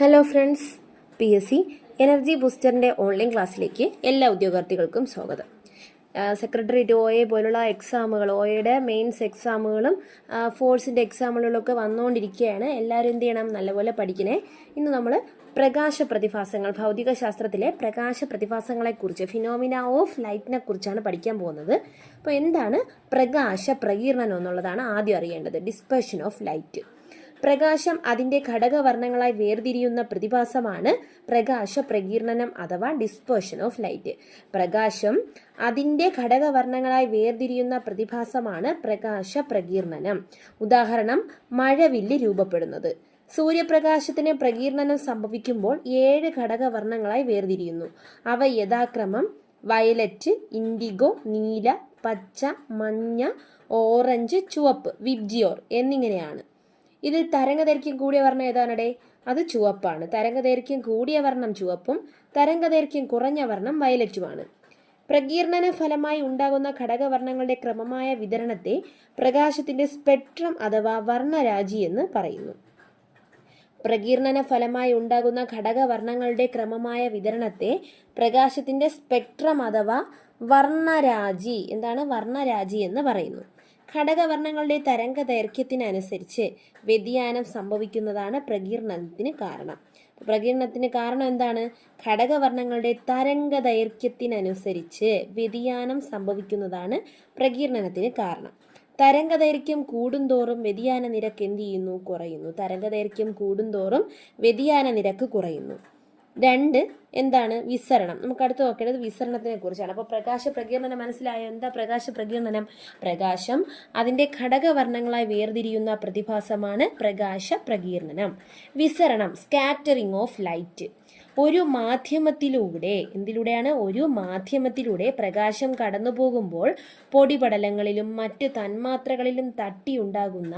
Hello friends P S C energy ബൂസ്റ്ററിന്റെ online ക്ലാസ്സിലേക്ക് എല്ലാ ഉദ്യോഗാർത്ഥികൾക്കും സ്വാഗതം. സെക്രട്ടറിയേറ്റ് ഒ എ പോലുള്ള എക്സാമുകൾ ഒ എയുടെ മെയിൻസ് എക്സാമുകളും ഫോഴ്സിന്റെ എക്സാമുകളിലൊക്കെ വന്നുകൊണ്ടിരിക്കുകയാണ്. എല്ലാവരും എന്ത് ചെയ്യണം? നല്ലപോലെ പഠിക്കണേ. ഇന്ന് നമ്മൾ പ്രകാശ പ്രതിഭാസങ്ങൾ ഭൗതിക ശാസ്ത്രത്തിലെ പ്രകാശ പ്രതിഭാസങ്ങളെക്കുറിച്ച് ഫിനോമിന ഓഫ് ലൈറ്റിനെ കുറിച്ചാണ് പഠിക്കാൻ പോകുന്നത്. അപ്പോൾ എന്താണ് പ്രകാശ പ്രകീർണനം എന്നുള്ളതാണ് ആദ്യം അറിയേണ്ടത്. ഡിസ്പേഷൻ ഓഫ് ലൈറ്റ് പ്രകാശം അതിന്റെ ഘടകവർണങ്ങളായി വേർതിരിയുന്ന പ്രതിഭാസമാണ് പ്രകാശ പ്രകീർണനം അഥവാ ഡിസ്പേർഷൻ ഓഫ് ലൈറ്റ്. പ്രകാശം അതിന്റെ ഘടകവർണങ്ങളായി വേർതിരിയുന്ന പ്രതിഭാസമാണ് പ്രകാശ പ്രകീർണനം ഉദാഹരണം മഴവില്ല് രൂപപ്പെടുന്നത്. സൂര്യപ്രകാശത്തിന് പ്രകീർണനം സംഭവിക്കുമ്പോൾ ഏഴ് ഘടകവർണങ്ങളായി വേർതിരിയുന്നു. അവ യഥാക്രമം വയലറ്റ് ഇൻഡിഗോ നീല പച്ച മഞ്ഞ ഓറഞ്ച് ചുവപ്പ് വിബ്ജിയോർ എന്നിങ്ങനെയാണ്. ഇതിൽ തരംഗദൈർഘ്യം കൂടിയ വർണം ഏതാണടേ? അത് ചുവപ്പാണ്. തരംഗദൈർഘ്യം കൂടിയ വർണം ചുവപ്പും തരംഗദൈർഘ്യം കുറഞ്ഞ വർണം വയലറ്റുമാണ്. പ്രകീർണന ഫലമായി ഉണ്ടാകുന്ന ഘടകവർണങ്ങളുടെ ക്രമമായ വിതരണത്തെ പ്രകാശത്തിന്റെ സ്പെക്ട്രം അഥവാ വർണരാജി എന്ന് പറയുന്നു. പ്രകീർണന ഫലമായി ഉണ്ടാകുന്ന ഘടകവർണങ്ങളുടെ ക്രമമായ വിതരണത്തെ പ്രകാശത്തിന്റെ സ്പെക്ട്രം അഥവാ വർണരാജി എന്താണ്? വർണരാജി എന്ന് പറയുന്നു. ഘടകവർണങ്ങളുടെ തരംഗ ദൈർഘ്യത്തിനനുസരിച്ച് വ്യതിയാനം സംഭവിക്കുന്നതാണ് പ്രകീർണത്തിന് കാരണം. പ്രകീർണത്തിന് കാരണം എന്താണ്? ഘടകവർണങ്ങളുടെ തരംഗ ദൈർഘ്യത്തിനനുസരിച്ച് വ്യതിയാനം സംഭവിക്കുന്നതാണ് പ്രകീർണനത്തിന് കാരണം. തരംഗ തരംഗദൈർഘ്യം കൂടുന്തോറും വ്യതിയാന നിരക്ക് എന്ത് ചെയ്യുന്നു? കുറയുന്നു. തരംഗ തരംഗദൈർഘ്യം കൂടുന്തോറും വ്യതിയാന നിരക്ക് കുറയുന്നു. രണ്ട് എന്താണ് വിസരണം. നമുക്ക് അടുത്ത് നോക്കേണ്ടത് വിസരണത്തിനെ കുറിച്ചാണ്. അപ്പോൾ പ്രകാശ പ്രകീർണനം മനസ്സിലായോ? എന്താ പ്രകാശ പ്രകീർണനം? പ്രകാശം അതിന്റെ ഘടകവർണങ്ങളായി വേർതിരിയുന്ന പ്രതിഭാസമാണ് പ്രകാശ പ്രകീർണനം. വിസരണം സ്കാറ്ററിംഗ് ഓഫ് ലൈറ്റ് ഒരു മാധ്യമത്തിലൂടെ എന്തിലൂടെയാണ്? ഒരു മാധ്യമത്തിലൂടെ പ്രകാശം കടന്നു പോകുമ്പോൾ പൊടിപടലങ്ങളിലും മറ്റ് തന്മാത്രകളിലും തട്ടിയുണ്ടാകുന്ന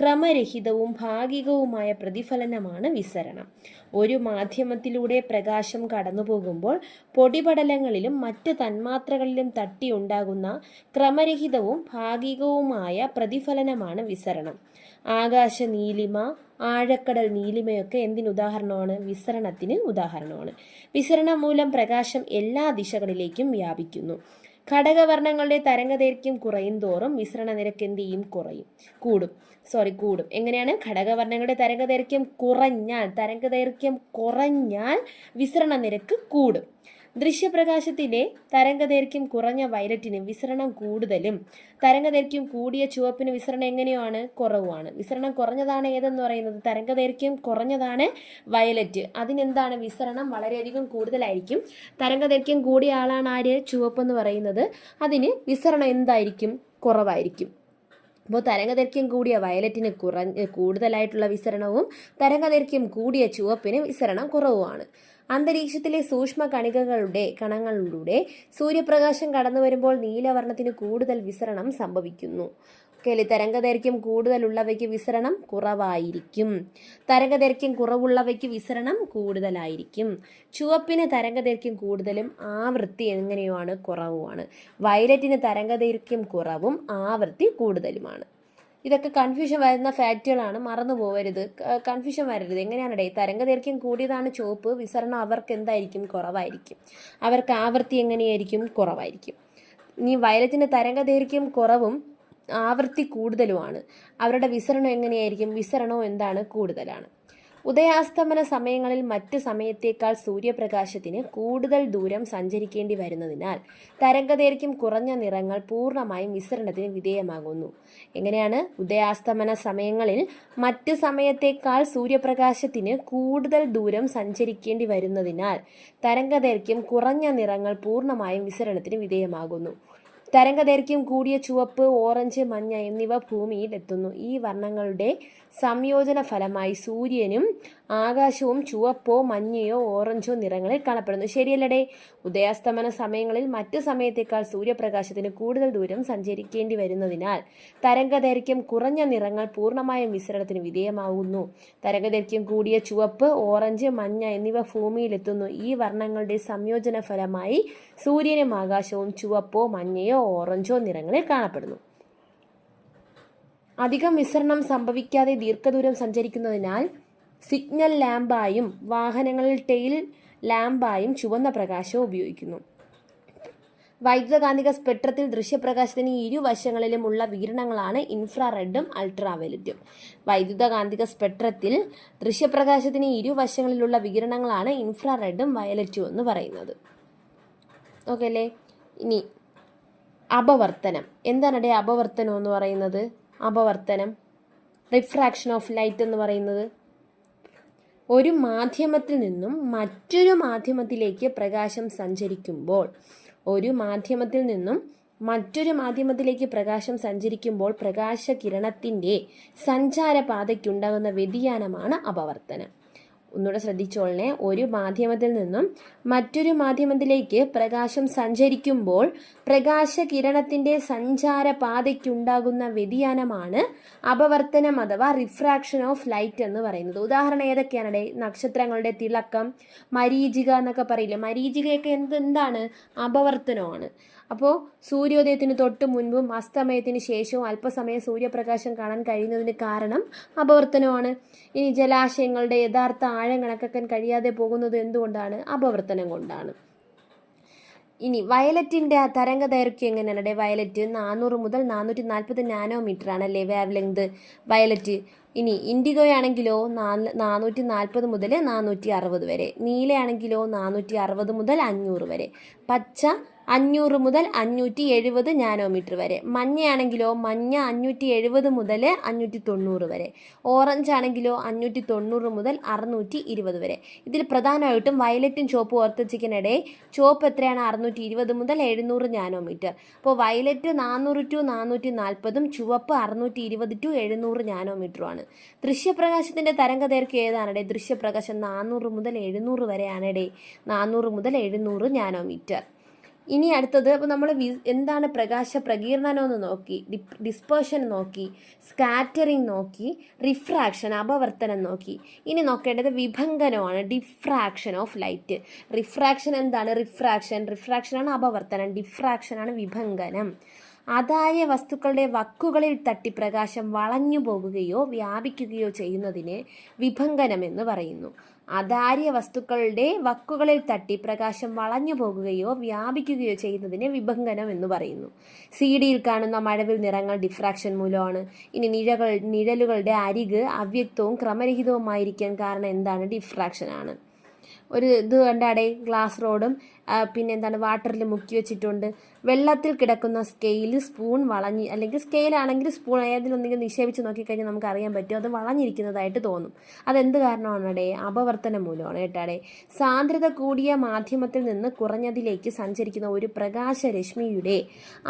ക്രമരഹിതവും ഭാഗികവുമായ പ്രതിഫലനമാണ് വിസരണം. ഒരു മാധ്യമത്തിലൂടെ പ്രകാശം കടന്നു പോകുമ്പോൾ പൊടിപടലങ്ങളിലും മറ്റ് തന്മാത്രകളിലും തട്ടിയുണ്ടാകുന്ന ക്രമരഹിതവും ഭാഗികവുമായ പ്രതിഫലനമാണ് വിസരണം. ആകാശ നീലിമ ആഴക്കടൽ നീലിമയൊക്കെ എന്തിന് ഉദാഹരണമാണ് വിസരണത്തിന് ഉദാഹരണമാണ്. വിസരണം മൂലം പ്രകാശം എല്ലാ ദിശകളിലേക്കും വ്യാപിക്കുന്നു. ഘടകവർണങ്ങളുടെ തരംഗദൈർഘ്യം കുറയും തോറും വിസരണ നിരക്ക് എന്ത് ചെയ്യും? കുറയും. കൂടും. സോറി കൂടും. എങ്ങനെയാണ്? ഘടകവർണങ്ങളുടെ തരംഗദൈർഘ്യം കുറഞ്ഞാൽ തരംഗദൈർഘ്യം കുറഞ്ഞാൽ വിസരണ നിരക്ക് കൂടും. ദൃശ്യപ്രകാശത്തിലെ തരംഗദൈർഘ്യം കുറഞ്ഞ വയലറ്റിന് വിസരണം കൂടുതലും. തരംഗദൈർഘ്യം കൂടിയ ചുവപ്പിന് വിസരണം എങ്ങനെയാണ്? കുറവുമാണ്. വിസരണം കുറഞ്ഞതാണ് ഏതെന്ന് പറയുന്നത്? തരംഗദൈർഘ്യം കുറഞ്ഞതാണ് വയലറ്റ്. അതിനെന്താണ് വിസരണം? വളരെയധികം കൂടുതലായിരിക്കും. തരംഗദൈർഘ്യം കൂടിയ ആളാണ് ആര്? ചുവപ്പ് എന്ന് പറയുന്നത്. അതിന് വിസരണം എന്തായിരിക്കും? കുറവായിരിക്കും. അപ്പോൾ തരംഗദൈർഘ്യം കൂടിയ വയലറ്റിന് കുറഞ്ഞ കൂടുതലായിട്ടുള്ള വിസരണവും തരംഗദൈർഘ്യം കൂടിയ ചുവപ്പിന് വിസരണം കുറവുമാണ്. അന്തരീക്ഷത്തിലെ സൂക്ഷ്മ കണികകളുടെ കണങ്ങളിലൂടെ സൂര്യപ്രകാശം കടന്നു വരുമ്പോൾ നീലവർണത്തിന് കൂടുതൽ വിസരണം സംഭവിക്കുന്നു. കെലി തരംഗദൈർഘ്യം കൂടുതലുള്ളവയ്ക്ക് വിസരണം കുറവായിരിക്കും. തരംഗദൈർഘ്യം കുറവുള്ളവയ്ക്ക് വിസരണം കൂടുതലായിരിക്കും. ചുവപ്പിന് തരംഗദൈർഘ്യം കൂടുതലും ആവൃത്തി എങ്ങനെയുമാണ്? കുറവുമാണ്. വയലറ്റിന് തരംഗദൈർഘ്യം കുറവും ആവൃത്തി കൂടുതലുമാണ്. ഇതൊക്കെ കൺഫ്യൂഷൻ വരുന്ന ഫാക്റ്റുകളാണ് മറന്നു പോകരുത് കൺഫ്യൂഷൻ വരരുത്. എങ്ങനെയാണടേ? തരംഗദൈർഘ്യം കൂടിയതാണ് ചുവപ്പ്. വിസരണം അവർക്ക് എന്തായിരിക്കും? കുറവായിരിക്കും. അവർക്ക് ആവൃത്തി എങ്ങനെയായിരിക്കും? കുറവായിരിക്കും. ഇനി തരംഗ ദൈർഘ്യം കുറവും ആവൃത്തി കൂടുതലുമാണ്. അവരുടെ വിസരണം എങ്ങനെയായിരിക്കും? വിസരണവും എന്താണ്? കൂടുതലാണ്. ഉദയാസ്തമന സമയങ്ങളിൽ മറ്റ് സമയത്തേക്കാൾ സൂര്യപ്രകാശത്തിന് കൂടുതൽ ദൂരം സഞ്ചരിക്കേണ്ടി വരുന്നതിനാൽ തരംഗദൈർഘ്യം കുറഞ്ഞ നിറങ്ങൾ പൂർണമായും വിസരണത്തിന് വിധേയമാകുന്നു. എങ്ങനെയാണ്? ഉദയാസ്തമന സമയങ്ങളിൽ മറ്റ് സമയത്തേക്കാൾ സൂര്യപ്രകാശത്തിന് കൂടുതൽ ദൂരം സഞ്ചരിക്കേണ്ടി വരുന്നതിനാൽ തരംഗദൈർഘ്യം കുറഞ്ഞ നിറങ്ങൾ പൂർണമായും വിസരണത്തിന് വിധേയമാകുന്നു. തരംഗദൈർഘ്യം കൂടിയ ചുവപ്പ് ഓറഞ്ച് മഞ്ഞ എന്നിവ ഭൂമിയിൽ എത്തുന്നു ഈ വർണങ്ങളുടെ സംയോജന ഫലമായി സൂര്യനും ആകാശവും ചുവപ്പോ മഞ്ഞയോ ഓറഞ്ചോ നിറങ്ങളിൽ കാണപ്പെടുന്നു. ശരിയല്ലടേ? ഉദയാസ്തമന സമയങ്ങളിൽ മറ്റ് സമയത്തേക്കാൾ സൂര്യപ്രകാശത്തിന് കൂടുതൽ ദൂരം സഞ്ചരിക്കേണ്ടി വരുന്നതിനാൽ തരംഗദൈർഘ്യം കുറഞ്ഞ നിറങ്ങൾ പൂർണമായും വിസരണത്തിന് വിധേയമാകുന്നു തരംഗദൈർഘ്യം കൂടിയ ചുവപ്പ് ഓറഞ്ച് മഞ്ഞ എന്നിവ ഭൂമിയിലെത്തുന്നു. ഈ വർണങ്ങളുടെ സംയോജന ഫലമായി സൂര്യനും ആകാശവും ചുവപ്പോ മഞ്ഞയോ ഓറഞ്ചോ നിറങ്ങളിൽ കാണപ്പെടുന്നു. അധികം വിസരണം സംഭവിക്കാതെ ദീർഘദൂരം സഞ്ചരിക്കുന്നതിനാൽ സിഗ്നൽ ലാമ്പായും വാഹനങ്ങളിൽ ടെയിൽ ലാമ്പായും ചുവന്ന പ്രകാശവും ഉപയോഗിക്കുന്നു. വൈദ്യുതകാന്തിക സ്പെക്ട്രത്തിൽ ദൃശ്യപ്രകാശത്തിന് ഇരുവശങ്ങളിലും ഉള്ള വികിരണങ്ങളാണ് ഇൻഫ്രാറെഡും അൾട്രാവയലറ്റും. വൈദ്യുതകാന്തിക സ്പെക്ട്രത്തിൽ ദൃശ്യപ്രകാശത്തിന് ഇരുവശങ്ങളിലുള്ള വികിരണങ്ങളാണ് ഇൻഫ്രാറെഡും വയലറ്റും എന്ന് പറയുന്നത്. ഓക്കെ അല്ലേ? ഇനി അപവർത്തനം. എന്താണ് അപവർത്തനം എന്ന് പറയുന്നത്? അപവർത്തനം. റിഫ്രാക്ഷൻ ഓഫ് ലൈറ്റ് എന്ന് പറയുന്നത്. ഒരു മാധ്യമത്തിൽ നിന്നും മറ്റൊരു മാധ്യമത്തിലേക്ക് പ്രകാശം സഞ്ചരിക്കുമ്പോൾ ഒരു മാധ്യമത്തിൽ നിന്നും മറ്റൊരു മാധ്യമത്തിലേക്ക് പ്രകാശം സഞ്ചരിക്കുമ്പോൾ പ്രകാശകിരണത്തിന്റെ സഞ്ചാരപാതയ്ക്കുണ്ടാകുന്ന വ്യതിയാനമാണ് അപവർത്തനം. ഒന്നുകൂടെ ശ്രദ്ധിച്ചോളണേ. ഒരു മാധ്യമത്തിൽ നിന്നും മറ്റൊരു മാധ്യമത്തിലേക്ക് പ്രകാശം സഞ്ചരിക്കുമ്പോൾ പ്രകാശകിരണത്തിന്റെ സഞ്ചാരപാതയ്ക്കുണ്ടാകുന്ന വ്യതിയാനമാണ് അപവർത്തനം അഥവാ റിഫ്രാക്ഷൻ ഓഫ് ലൈറ്റ് എന്ന് പറയുന്നത്. ഉദാഹരണം ഏതൊക്കെയാണ് നക്ഷത്രങ്ങളുടെ തിളക്കം മരീചിക എന്നൊക്കെ പറയില്ല? മരീചികയൊക്കെ എന്ത് എന്താണ്? അപവർത്തനമാണ്. അപ്പോൾ സൂര്യോദയത്തിന് തൊട്ട് മുൻപും അസ്തമയത്തിന് ശേഷവും അല്പസമയം സൂര്യപ്രകാശം കാണാൻ കഴിയുന്നതിന് കാരണം അപവർത്തനമാണ്. ഇനി ജലാശയങ്ങളുടെ യഥാർത്ഥ ആഴം കണക്കാക്കാൻ കഴിയാതെ പോകുന്നത് എന്തുകൊണ്ടാണ്? അപവർത്തനം കൊണ്ടാണ്. ഇനി വയലറ്റിന്റെ ആ തരംഗ ദൈർഘ്യം എങ്ങനെയാണ്? വയലറ്റ് നാനൂറ് മുതൽ നാനൂറ്റി നാൽപ്പത് നാനോമീറ്റർ ആണല്ലേ വേവ് ലെങ്ത് വയലറ്റ്. ഇനി ഇൻഡിഗോ ആണെങ്കിലോ നാല് നാനൂറ്റി നാൽപ്പത് മുതൽ നാനൂറ്റി അറുപത് വരെ. നീലയാണെങ്കിലോ നാനൂറ്റി അറുപത് മുതൽ അഞ്ഞൂറ് വരെ. പച്ച അഞ്ഞൂറ് മുതൽ അഞ്ഞൂറ്റി എഴുപത് നാനോമീറ്റർ വരെ. മഞ്ഞയാണെങ്കിലോ മഞ്ഞ അഞ്ഞൂറ്റി എഴുപത് മുതൽ അഞ്ഞൂറ്റി തൊണ്ണൂറ് വരെ. ഓറഞ്ച് ആണെങ്കിലോ അഞ്ഞൂറ്റി തൊണ്ണൂറ് മുതൽ അറുന്നൂറ്റി ഇരുപത് വരെ. ഇതിൽ പ്രധാനമായിട്ടും വയലറ്റും ചുവപ്പും ഓർത്തിച്ചിരിക്കുന്നിടെ ചുവപ്പ് എത്രയാണ്? അറുന്നൂറ്റി ഇരുപത് മുതൽ എഴുന്നൂറ് നാനോമീറ്റർ. അപ്പോൾ വയലറ്റ് നാനൂറ് ടു നാനൂറ്റി നാൽപ്പതും ചുവപ്പ് അറുന്നൂറ്റി ഇരുപത് ടു എഴുന്നൂറ് നാനോമീറ്ററുമാണ്. ദൃശ്യപ്രകാശത്തിന്റെ തരംഗദൈർഘ്യം ഏതാണെടേ? ദൃശ്യപ്രകാശം നാനൂറ് മുതൽ എഴുന്നൂറ് വരെയാണ് ഡേ നാനൂറ് മുതൽ എഴുന്നൂറ് നാനോമീറ്റർ. ഇനി അടുത്തത് അപ്പോൾ നമ്മൾ എന്താണ് പ്രകാശ പ്രകീർണനം എന്ന് നോക്കി ഡിസ്പേർഷൻ നോക്കി സ്കാറ്ററിങ് നോക്കി റിഫ്രാക്ഷൻ അപവർത്തനം നോക്കി. ഇനി നോക്കേണ്ടത് വിഭംഗനമാണ് ഡിഫ്രാക്ഷൻ ഓഫ് ലൈറ്റ് റിഫ്രാക്ഷൻ എന്താണ്? റിഫ്രാക്ഷൻ റിഫ്രാക്ഷനാണ് അപവർത്തനം ഡിഫ്രാക്ഷനാണ് വിഭംഗനം. അതായ വസ്തുക്കളുടെ വക്കുകളിൽ തട്ടി പ്രകാശം വളഞ്ഞു പോകുകയോ വ്യാപിക്കുകയോ ചെയ്യുന്നതിനെ വിഭംഗനം എന്ന് പറയുന്നു. അധാര്യ വസ്തുക്കളുടെ വക്കുകളിൽ തട്ടി പ്രകാശം വളഞ്ഞു പോകുകയോ വ്യാപിക്കുകയോ ചെയ്യുന്നതിനെ വിഭംഗനം എന്ന് പറയുന്നു. സി ഡിയിൽ കാണുന്ന മഴവിൽ നിറങ്ങൾ ഡിഫ്രാക്ഷൻ മൂലമാണ്. ഇനി നിഴകൾ നിഴലുകളുടെ അരിക് അവ്യക്തവും ക്രമരഹിതവുമായിരിക്കാൻ കാരണം എന്താണ് ഡിഫ്രാക്ഷൻ ആണ്. ഒരു ഇത് കണ്ടാടെ ഗ്ലാസ് റോഡും പിന്നെ എന്താണ് വാട്ടറിൽ മുക്കി വെച്ചിട്ടുണ്ട്. വെള്ളത്തിൽ കിടക്കുന്ന സ്കെയിൽ സ്പൂൺ വളഞ്ഞ് അല്ലെങ്കിൽ സ്കെയിലാണെങ്കിൽ സ്പൂൺ ഏതിലൊന്നെങ്കിലും നിക്ഷേപിച്ച് നോക്കിക്കഴിഞ്ഞാൽ നമുക്ക് അറിയാൻ പറ്റും. അത് വളഞ്ഞിരിക്കുന്നതായിട്ട് തോന്നും. അതെന്ത് കാരണമാണടേ അപവർത്തനം മൂലമാണ് കേട്ടാടെ സാന്ദ്രത കൂടിയ മാധ്യമത്തിൽ നിന്ന് കുറഞ്ഞതിലേക്ക് സഞ്ചരിക്കുന്ന ഒരു പ്രകാശരശ്മിയുടെ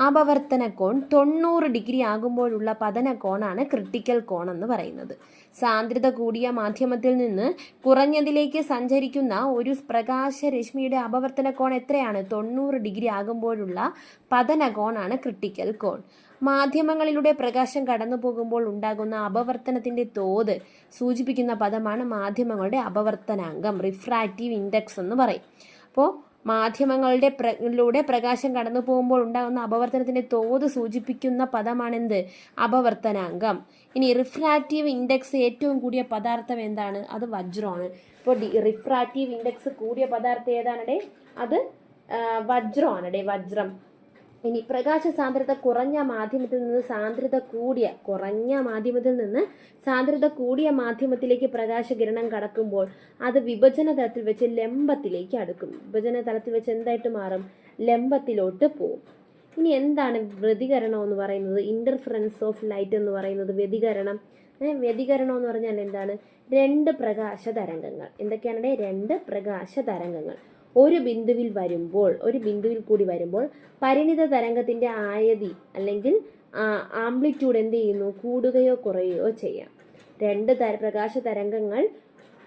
അപവർത്തന കോൺ തൊണ്ണൂറ് ഡിഗ്രി ആകുമ്പോഴുള്ള പതന കോണാണ് ക്രിട്ടിക്കൽ കോൺ എന്ന് പറയുന്നത്. സാന്ദ്രത കൂടിയ മാധ്യമത്തിൽ നിന്ന് കുറഞ്ഞതിലേക്ക് സഞ്ചരിക്കുന്ന ഒരു പ്രകാശരശ്മിയുടെ അപവർത്തന കോൺ എത്രയാണ്? തൊണ്ണൂറ് ഡിഗ്രി ആകുമ്പോഴുള്ള പതന കോണാണ് ക്രിട്ടിക്കൽ കോൺ. മാധ്യമങ്ങളിലൂടെ പ്രകാശം കടന്നു പോകുമ്പോൾ ഉണ്ടാകുന്ന അപവർത്തനത്തിന്റെ തോത് സൂചിപ്പിക്കുന്ന പദമാണ് മാധ്യമങ്ങളുടെ അപവർത്തനാംഗം റിഫ്രാക്റ്റീവ് ഇൻഡെക്സ് എന്ന് പറയും. അപ്പോൾ മാധ്യമങ്ങളുടെ ലൂടെ പ്രകാശം കടന്നു പോകുമ്പോൾ ഉണ്ടാകുന്ന അപവർത്തനത്തിന്റെ തോത് സൂചിപ്പിക്കുന്ന പദമാണെന്ത് അപവർത്തനാംഗം ഇനി റിഫ്രാക്റ്റീവ് ഇൻഡെക്സ് ഏറ്റവും കൂടിയ പദാർത്ഥം എന്താണ്? അത് വജ്രമാണ് ഇപ്പോൾ റിഫ്രാക്റ്റീവ് ഇൻഡെക്സ് കൂടിയ പദാർത്ഥം ഏതാണടേ അത് വജ്രമാണടേ ഡേ വജ്രം. ഇനി പ്രകാശ സാന്ദ്രത കുറഞ്ഞ മാധ്യമത്തിൽ നിന്ന് സാന്ദ്രത കൂടിയ കുറഞ്ഞ മാധ്യമത്തിൽ നിന്ന് സാന്ദ്രത കൂടിയ മാധ്യമത്തിലേക്ക് പ്രകാശകിരണം കടക്കുമ്പോൾ അത് വിഭജന തലത്തിൽ വെച്ച് ലംബത്തിലേക്ക് അടുക്കും. വിഭജന തലത്തിൽ വെച്ച് എന്തായിട്ട് മാറും? ലംബത്തിലോട്ട് പോകും ഇനി എന്താണ് വ്യതികരണം എന്ന് പറയുന്നത്? ഇന്റർഫറൻസ് ഓഫ് ലൈറ്റ് എന്ന് പറയുന്നത് വ്യതികരണം. വ്യതികരണം എന്ന് പറഞ്ഞാൽ എന്താണ്? രണ്ട് പ്രകാശ തരംഗങ്ങൾ. എന്തൊക്കെയാണ് രണ്ട് പ്രകാശ തരംഗങ്ങൾ. ഒരു ബിന്ദുവിൽ വരുമ്പോൾ ഒരു ബിന്ദുവിൽ കൂടി വരുമ്പോൾ പരിണിത തരംഗത്തിന്റെ ആയതി അല്ലെങ്കിൽ ആംപ്ലിറ്റ്യൂഡ് എന്ത് ചെയ്യുന്നു? കൂടുകയോ കുറയുകയോ ചെയ്യാം. രണ്ട് തര പ്രകാശ തരംഗങ്ങൾ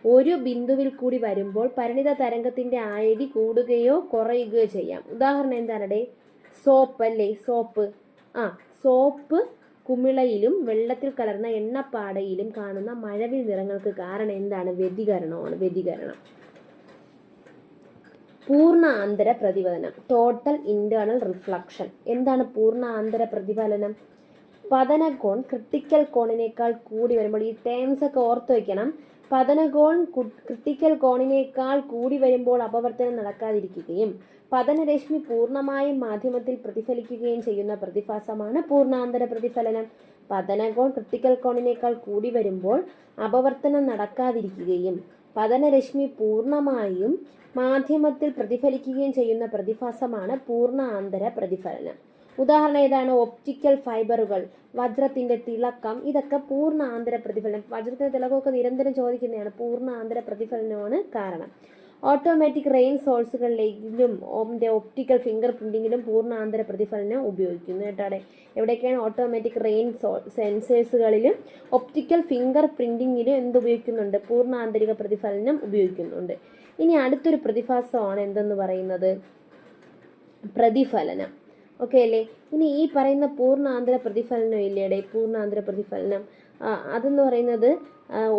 ഒരു ബിന്ദുവിൽ കൂടി വരുമ്പോൾ പരിണിത തരംഗത്തിന്റെ ആയതി കൂടുകയോ കുറയുകയോ ചെയ്യാം. ഉദാഹരണം എന്താണ് സോപ്പ് അല്ലേ? സോപ്പ്. ആ സോപ്പ് കുമിളയിലും വെള്ളത്തിൽ കലർന്ന എണ്ണപ്പാടയിലും കാണുന്ന മഴവിൽ നിറങ്ങൾക്ക് കാരണം എന്താണ്? വ്യതികരണമാണ്. വ്യതികരണം. പൂർണ ആന്തര പ്രതിഫലനം. ടോട്ടൽ ഇന്റേണൽ റിഫ്ലക്ഷൻ എന്താണ് പൂർണ ആന്തര പ്രതിഫലനം പതനകോൺ ക്രിട്ടിക്കൽ കോണിനേക്കാൾ കൂടി വരുമ്പോൾ ഈ ടേംസ് ഒക്കെ ഓർത്ത് വയ്ക്കണം പതനകോൺ ക്രിട്ടിക്കൽ കോണിനേക്കാൾ കൂടി വരുമ്പോൾ അപവർത്തനം നടക്കാതിരിക്കുകയും പതനരശ്മി പൂർണമായും മാധ്യമത്തിൽ പ്രതിഫലിക്കുകയും ചെയ്യുന്ന പ്രതിഭാസമാണ് പൂർണാന്തര പ്രതിഫലനം. പതനകോൺ ക്രിട്ടിക്കൽ കോണിനേക്കാൾ കൂടി വരുമ്പോൾ അപവർത്തനം നടക്കാതിരിക്കുകയും പതനരശ്മി പൂർണമായും മാധ്യമത്തിൽ പ്രതിഫലിക്കുകയും ചെയ്യുന്ന പ്രതിഭാസമാണ് പൂർണാന്തര പ്രതിഫലനം. ഉദാഹരണം ഏതാണ്? ഒപ്റ്റിക്കൽ ഫൈബറുകൾ വജ്രത്തിന്റെ തിളക്കം. ഇതൊക്കെ പൂർണ ആന്തര പ്രതിഫലനം വജ്രത്തിന്റെ തിളക്കമൊക്കെ നിരന്തരം ചോദിക്കുന്നതാണ്. പൂർണ ആന്തര പ്രതിഫലനമാണ് കാരണം ഓട്ടോമാറ്റിക് റെയിൻ സോഴ്സുകളിലും ഒപ്റ്റിക്കൽ ഫിംഗർ പ്രിന്റിങ്ങിലും പൂർണ ആന്തര പ്രതിഫലനം ഉപയോഗിക്കുന്നു കേട്ടാടെ എവിടെയൊക്കെയാണ് ഓട്ടോമാറ്റിക് റെയിൻ സെൻസേഴ്സുകളിലും ഒപ്റ്റിക്കൽ ഫിംഗർ പ്രിന്റിങ്ങിലും എന്ത് ഉപയോഗിക്കുന്നുണ്ട്? പൂർണ ആന്തരിക പ്രതിഫലനം ഉപയോഗിക്കുന്നുണ്ട്. ഇനി അടുത്തൊരു പ്രതിഭാസമാണ് എന്തെന്ന് പറയുന്നത്? പ്രതിഫലനം. ഓക്കെ അല്ലേ? ഇനി ഈ പറയുന്ന പൂർണാന്തര പ്രതിഫലനം ഇല്ലേടെ? പൂർണാന്തര പ്രതിഫലനം. അതെന്ന് പറയുന്നത്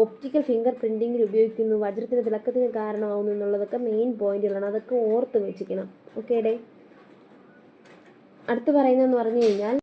ഒപ്റ്റിക്കൽ ഫിംഗർ പ്രിന്റിങ്ങിൽ ഉപയോഗിക്കുന്നു. വജ്രത്തിന് തിളക്കത്തിന് കാരണമാവുന്നു എന്നുള്ളതൊക്കെ മെയിൻ പോയിന്റുകളാണ് അതൊക്കെ ഓർത്ത് വെച്ചിക്കണം. ഓക്കെ ഡേ അടുത്ത് പറയുന്നതെന്ന് പറഞ്ഞു കഴിഞ്ഞാൽ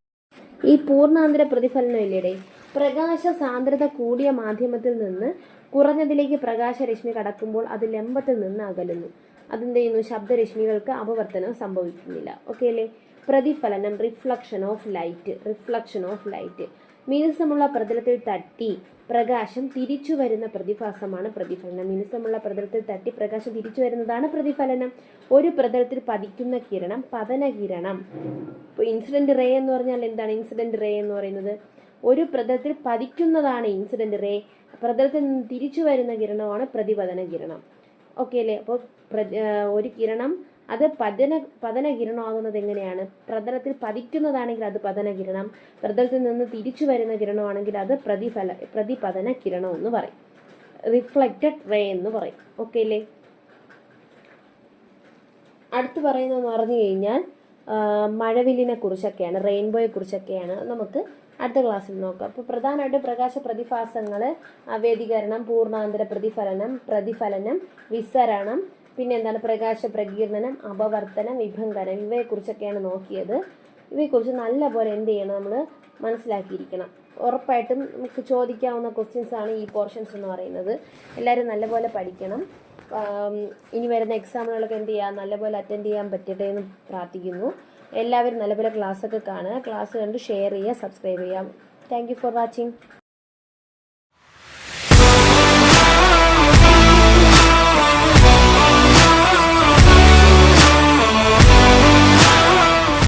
ഈ പൂർണാന്തര പ്രതിഫലനം ഇല്ലേടെ? പ്രകാശ സാന്ദ്രത കൂടിയ മാധ്യമത്തിൽ നിന്ന് കുറഞ്ഞതിലേക്ക് പ്രകാശരശ്മി കടക്കുമ്പോൾ അത് ലംബത്തിൽ നിന്ന് അകലുന്നു. അതെന്ത് ചെയ്യുന്നു? ശബ്ദരശ്മികൾക്ക് അപവർത്തനം സംഭവിക്കുന്നില്ല. ഓക്കെ അല്ലേ? പ്രതിഫലനം reflection of light reflection of light മിനുസമുള്ള പ്രതലത്തിൽ തട്ടി പ്രകാശം തിരിച്ചു വരുന്ന പ്രതിഭാസമാണ് പ്രതിഫലനം. മിനുസമുള്ള പ്രതലത്തിൽ തട്ടി പ്രകാശം തിരിച്ചു വരുന്നതാണ് പ്രതിഫലനം. ഒരു പ്രതലത്തിൽ പതിക്കുന്ന കിരണം പതന കിരണം. ഇപ്പോൾ ഇൻസിഡന്റ് റേ എന്ന് പറഞ്ഞാൽ എന്താണ് ഇൻസിഡന്റ് റേ എന്ന് പറയുന്നത്? ഒരു പ്രതലത്തിൽ പതിക്കുന്നതാണ് ഇൻസിഡന്റ് റേ പ്രതലത്തിൽ നിന്ന് തിരിച്ചു വരുന്ന കിരണമാണ് പ്രതിപതന കിരണം. ഓക്കെ അല്ലേ? അപ്പോൾ ഒരു കിരണം അത് പതന പതന കിരണമാകുന്നത് എങ്ങനെയാണ് പ്രതലത്തിൽ പതിക്കുന്നതാണെങ്കിൽ അത് പതന കിരണം പ്രതലത്തിൽ നിന്ന് തിരിച്ചു വരുന്ന കിരണമാണെങ്കിൽ അത് പ്രതിഫല പ്രതിപതന കിരണം എന്ന് പറയും. റിഫ്ലക്റ്റഡ് റേ എന്ന് പറയും. ഓക്കെ അല്ലേ അടുത്ത് പറയുന്നതെന്ന് പറഞ്ഞു കഴിഞ്ഞാൽ മഴവില്ലിനെ കുറിച്ചൊക്കെയാണ് റെയിൻബോയെ കുറിച്ചൊക്കെയാണ് നമുക്ക് അടുത്ത ക്ലാസ്സിൽ നോക്കാം. അപ്പോൾ പ്രധാനമായിട്ട് പ്രകാശ പ്രതിഭാസങ്ങൾ വ്യതികരണം പൂർണാന്തര പ്രതിഫലനം പ്രതിഫലനം വിസരണം പിന്നെ എന്താണ് പ്രകാശ പ്രകീർണനം അപവർത്തനം വിഭങ്കനം ഇവയെക്കുറിച്ചൊക്കെയാണ് നോക്കിയത്. ഇവയെക്കുറിച്ച് നല്ല പോലെ എന്ത് ചെയ്യണം നമ്മൾ മനസ്സിലാക്കിയിരിക്കണം. ഉറപ്പായിട്ടും നമുക്ക് ചോദിക്കാവുന്ന ക്വസ്റ്റ്യൻസ് ആണ് ഈ പോർഷൻസ് എന്ന് പറയുന്നത്. എല്ലാവരും നല്ലപോലെ പഠിക്കണം. ഇനി വരുന്ന എക്സാമുകളൊക്കെ എന്ത് ചെയ്യുക നല്ലപോലെ അറ്റൻഡ് ചെയ്യാൻ പറ്റട്ടെ എന്ന് പ്രാർത്ഥിക്കുന്നു. എല്ലാവരും നല്ലപോലെ ക്ലാസ്സൊക്കെ കാണുക. ക്ലാസ് കണ്ട് ഷെയർ ചെയ്യുക സബ്സ്ക്രൈബ് ചെയ്യാം താങ്ക് ഫോർ വാച്ചിങ്